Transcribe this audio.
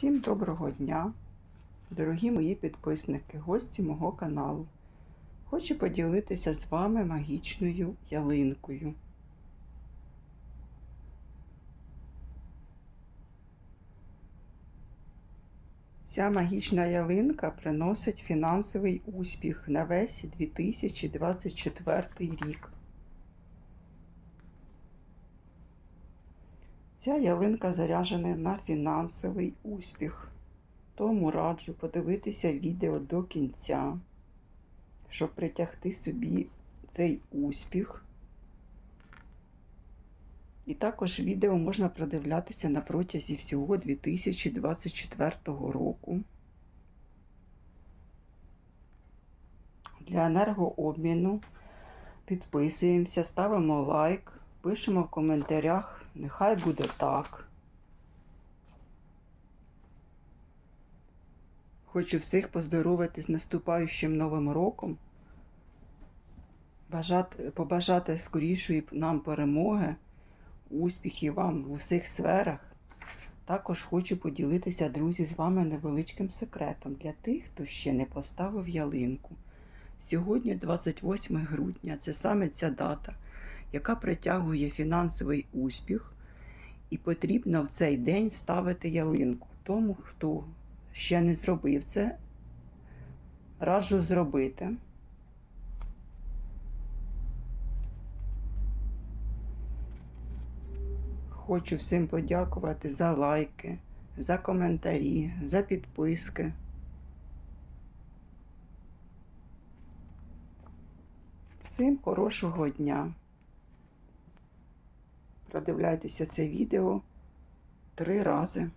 Всім доброго дня, дорогі мої підписники, гості мого каналу. Хочу поділитися з вами магічною ялинкою. Ця магічна ялинка приносить фінансовий успіх на весь 2024 рік. Ця ялинка заряджена на фінансовий успіх. Тому раджу подивитися відео до кінця, щоб притягти собі цей успіх. І також відео можна продивлятися на протязі всього 2024 року. Для енергообміну підписуємося, ставимо лайк, пишемо в коментарях. Нехай буде так. Хочу всіх поздоровити з наступаючим новим роком. Бажати, побажати скорішої нам перемоги, успіхів вам в усіх сферах. Також хочу поділитися, друзі, з вами невеличким секретом для тих, хто ще не поставив ялинку. Сьогодні, 28 грудня, це саме ця дата яка притягує фінансовий успіх, і потрібно в цей день ставити ялинку. Тому, хто ще не зробив це, раджу зробити. Хочу всім подякувати за лайки, за коментарі, за підписки. Всім хорошого дня! Продивляйтеся це відео три рази.